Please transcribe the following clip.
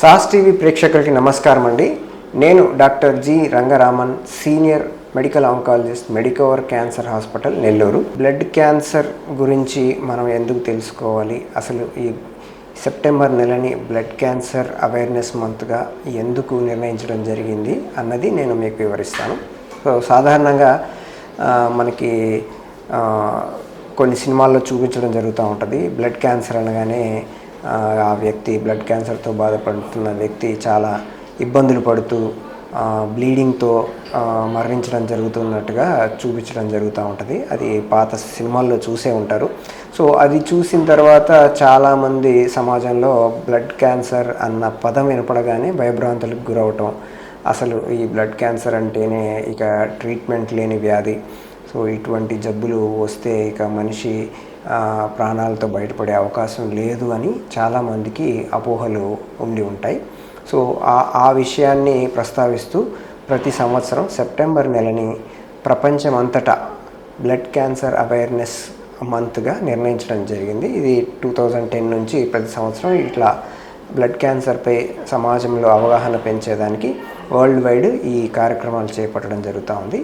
Sauce TV ప్రేక్షకులకి నమస్కారం అండి నేను doctor G Rangaraman senior medical oncologist Medicover cancer hospital Nellore. Blood cancer గురించి మనం ఎందుకు తెలుసుకోవాలి? అసలు ఈ సెప్టెంబర్ నెలని బ్లడ్ క్యాన్సర్ అవేర్నెస్ మంత్గా ఎందుకు నిర్ణయించడం జరిగింది అన్నది నేను మీకు వివరిస్తాను. సో సాధారణంగా మనకి కొన్ని సినిమాల్లో చూపించడం జరుగుతూ ఉంటుంది. బ్లడ్ క్యాన్సర్ అనగానే ఆ, వ్యక్తి బ్లడ్ క్యాన్సర్తో బాధపడుతున్న వ్యక్తి చాలా ఇబ్బందులు పడుతూ బ్లీడింగ్తో మరణించడం జరుగుతున్నట్టుగా చూపించడం జరుగుతూ ఉంటుంది. అది పాత సినిమాల్లో చూసే ఉంటారు. సో అది చూసిన తర్వాత చాలామంది సమాజంలో బ్లడ్ క్యాన్సర్ అన్న పదం వినపడగానే భయభ్రాంతులకు గురవటం. అసలు ఈ బ్లడ్ క్యాన్సర్ అంటేనే ఇక ట్రీట్మెంట్ లేని వ్యాధి. సో ఇటువంటి జబ్బులు వస్తే ఇక మనిషి ప్రాణాలతో బయటపడే అవకాశం లేదు అని చాలామందికి అపోహలు ఉండి ఉంటాయి. సో ఆ ఆ విషయాన్ని ప్రస్తావిస్తూ ప్రతి సంవత్సరం సెప్టెంబర్ నెలని ప్రపంచం అంతటా బ్లడ్ క్యాన్సర్ అవేర్నెస్ మంత్గా నిర్ణయించడం జరిగింది. ఇది టూ థౌజండ్ టెన్ నుంచి ప్రతి సంవత్సరం ఇట్లా బ్లడ్ క్యాన్సర్పై సమాజంలో అవగాహన పెంచేదానికి వరల్డ్ వైడ్ ఈ కార్యక్రమాలు చేపట్టడం జరుగుతూ ఉంది.